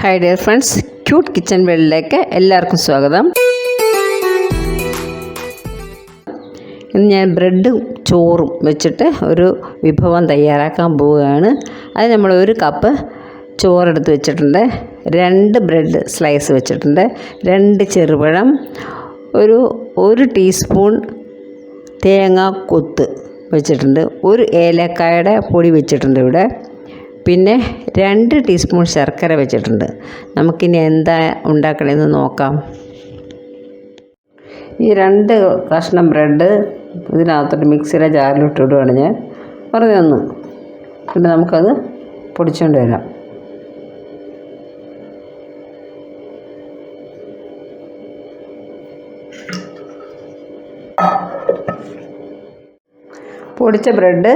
Hi dear friends cute kitchen വേൾഡിലേക്ക് എല്ലാവർക്കും സ്വാഗതം. ഇന്ന് ഞാൻ ബ്രെഡും ചോറും വെച്ചിട്ട് ഒരു വിഭവം തയ്യാറാക്കാൻ പോവുകയാണ്. അത് നമ്മൾ ഒരു കപ്പ് ചോറെടുത്ത് വെച്ചിട്ടുണ്ട്. രണ്ട് ബ്രെഡ് സ്ലൈസ് വെച്ചിട്ടുണ്ട്. രണ്ട് ചെറുപഴം ഒരു ഒരു ടീസ്പൂൺ തേങ്ങ കൊത്ത് വെച്ചിട്ടുണ്ട്. ഒരു ഏലക്കായുടെ പൊടി വെച്ചിട്ടുണ്ട് ഇവിടെ. പിന്നെ രണ്ട് ടീസ്പൂൺ ശർക്കര വെച്ചിട്ടുണ്ട്. നമുക്കിനി എന്താ ഉണ്ടാക്കണമെന്ന് നോക്കാം. ഈ രണ്ട് കഷ്ണം ബ്രെഡ് ഇതിനകത്തോട്ട് മിക്സിയിലെ ജാറിലിട്ട് ഇടുകയാണ് ഞാൻ. വെറുതെ ഒന്ന് പിന്നെ നമുക്കത് പൊടിച്ചുകൊണ്ട് വരാം. പൊടിച്ച ബ്രെഡ്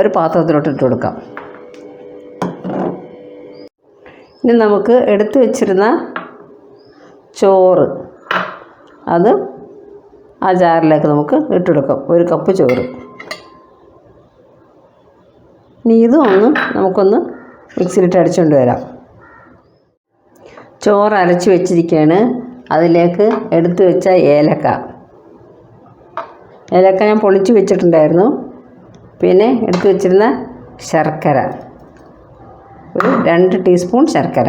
ഒരു പാത്രത്തിലോട്ട് ഇട്ട് കൊടുക്കാം. ഇനി നമുക്ക് എടുത്തു വച്ചിരുന്ന ചോറ്. അത് ആ ജാറിലേക്ക് നമുക്ക് ഇട്ടെടുക്കാം. ഒരു കപ്പ് ചോറ്. ഇനി ഇതും ഒന്ന് നമുക്കൊന്ന് മിക്സിയിലിട്ട് അടിച്ചുകൊണ്ട് വരാം. ചോറ് അരച്ച് വെച്ചിരിക്കുകയാണ്. അതിലേക്ക് എടുത്തു വെച്ച ഏലക്ക. ഏലക്ക ഞാൻ പൊളിച്ച് വെച്ചിട്ടുണ്ടായിരുന്നു. പിന്നെ എടുത്തു വെച്ചിരുന്ന ശർക്കര. ഒരു രണ്ട് ടീസ്പൂൺ ശർക്കര.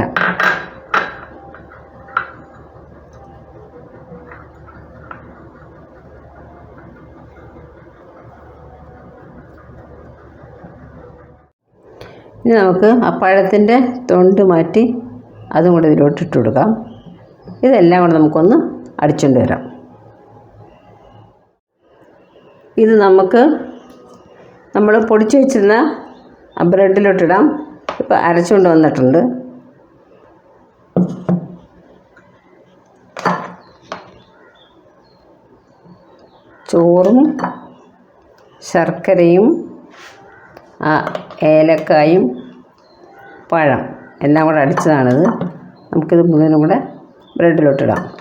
ഇനി നമുക്ക് ആ പഴത്തിന്റെ തൊണ്ട് മാറ്റി അതും കൂടെ ഇതിലോട്ട് ഇട്ട് കൊടുക്കാം. ഇതെല്ലാം കൂടെ നമുക്കൊന്ന് അടിച്ചുകൊണ്ട് വരാം. ഇത് നമുക്ക് നമ്മൾ പൊടിച്ചു വെച്ചിരുന്ന ബ്രെഡിലോട്ടിടാം ഇപ്പോൾ അരച്ചുകൊണ്ട് വന്നിട്ടുണ്ട്. ചോറും ശർക്കരയും ഏലക്കായും പഴം എല്ലാം കൂടെ അടിച്ചതാണിത്. നമുക്കിത് മുഴുവനും കൂടെ ബ്രെഡിലോട്ടിടാം.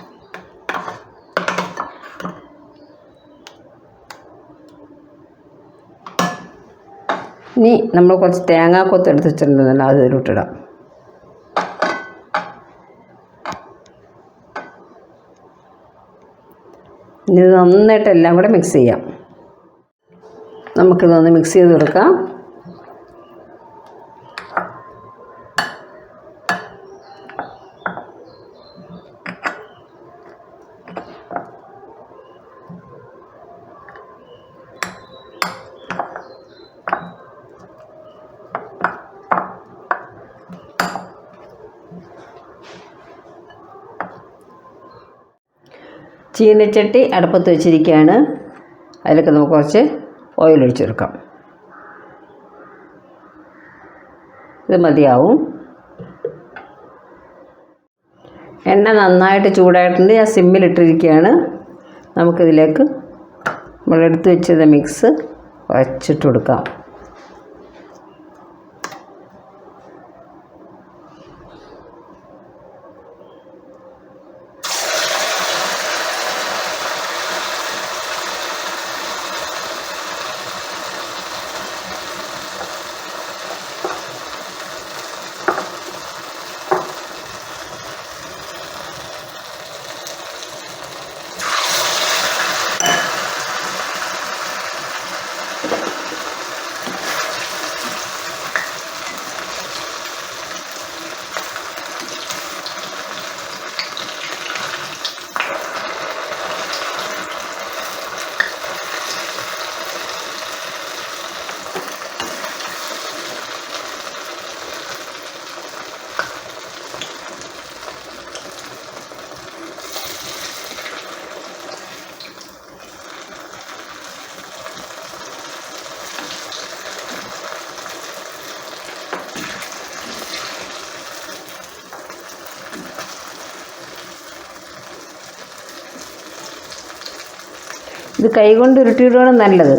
ഇനി നമ്മൾ കുറച്ച് തേങ്ങാക്കൊത്ത് എടുത്ത് വെച്ചിട്ടുണ്ടല്ലോ അത് ഇതിലോട്ടിടാം ഇനി നന്നായിട്ട് എല്ലാം കൂടെ മിക്സ് ചെയ്യാം. നമുക്കിതൊന്ന് മിക്സ് ചെയ്ത് കൊടുക്കാം ചീനച്ചട്ടി അടുപ്പത്ത് വെച്ചിരിക്കുകയാണ്. അതിലേക്ക് നമുക്ക് കുറച്ച് ഓയിൽ ഒഴിച്ച് കൊടുക്കാം ഇത് മതിയാവും. എണ്ണ നന്നായിട്ട് ചൂടായിട്ടുണ്ട്. ഞാൻ സിമ്മിലിട്ടിരിക്കുകയാണ് നമുക്കിതിലേക്ക് നമ്മളെടുത്ത് വെച്ചത് മിക്സ് വച്ചിട്ട് കൊടുക്കാം. ഇത് കൈകൊണ്ട് ഉരുട്ടിയിടുകയാണ് നല്ലത്.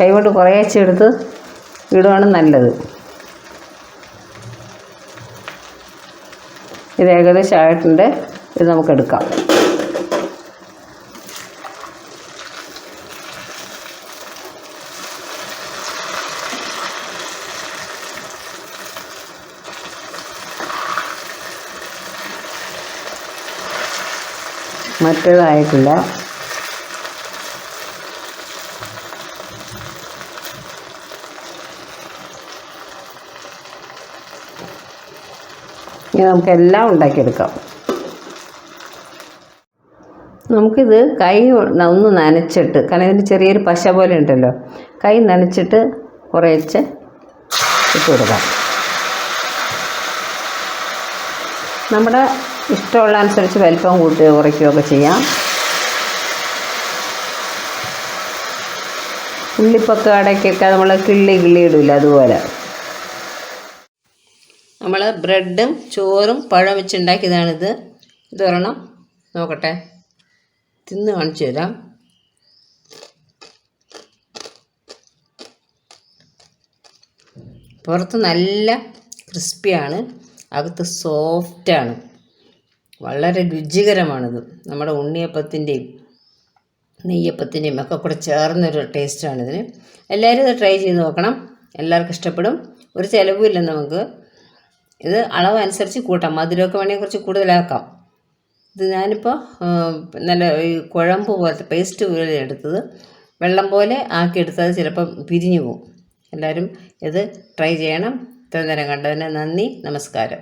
കൈകൊണ്ട് കുറേ എടുത്ത് ഇടുകയാണ് നല്ലത്. ഇത് ഏകദേശം ആയിട്ടുണ്ട്. ഇത് നമുക്കെടുക്കാം മറ്റേതായിട്ടില്ല. ഇനി നമുക്ക് എല്ലാം ഉണ്ടാക്കിയെടുക്കാം. നമുക്കിത് കൈ ഒന്ന് നനച്ചിട്ട് കാരണം ഇതിന് ചെറിയൊരു പശ പോലെ ഉണ്ടല്ലോ കൈ നനച്ചിട്ട് കുറേച്ച് ഇട്ട് കൊടുക്കാം നമ്മുടെ ഇഷ്ടമുള്ള അനുസരിച്ച് വലിപ്പം കൂട്ടുകയോ കുറയ്ക്കുകയൊക്കെ ചെയ്യാം. ഉള്ളിപ്പൊക്കെ അടയ്ക്കൊക്കെ നമ്മൾ കിള്ളി കിള്ളി ഇടില്ല അതുപോലെ. നമ്മൾ ബ്രെഡും ചോറും പഴം വെച്ചുണ്ടാക്കിയതാണിത്. ഇത് ഒരെണ്ണം നോക്കട്ടെ. തിന്ന് കാണിച്ചു തരാം. പുറത്ത് നല്ല ക്രിസ്പിയാണ്. അകത്ത് സോഫ്റ്റാണ്. വളരെ രുചികരമാണിത്. നമ്മുടെ ഉണ്ണിയപ്പത്തിന്റെയും നെയ്യപ്പത്തിന്റെയും ഒക്കെ കൂടെ ചേർന്നൊരു ടേസ്റ്റാണിതിന്. എല്ലാവരും ഇത് ട്രൈ ചെയ്ത് നോക്കണം. എല്ലാവർക്കും ഇഷ്ടപ്പെടും. ഒരു ചിലവുമില്ല നമുക്ക്. ഇത് അനുസരിച്ച് കൂട്ടാം. മധുരമൊക്കെ വേണമെങ്കിൽ കുറച്ച് കൂടുതലാക്കാം. ഇത് ഞാനിപ്പോൾ നല്ല ഈ കുഴമ്പ് പോലത്തെ പേസ്റ്റ് പോലെ എടുത്തത് വെള്ളം പോലെ ആക്കി എടുത്തത് ചിലപ്പം പിരിഞ്ഞു പോകും. എല്ലാവരും ഇത് ട്രൈ ചെയ്യണം. ഇത്രയും നേരം കണ്ടതിന് നന്ദി. നമസ്കാരം.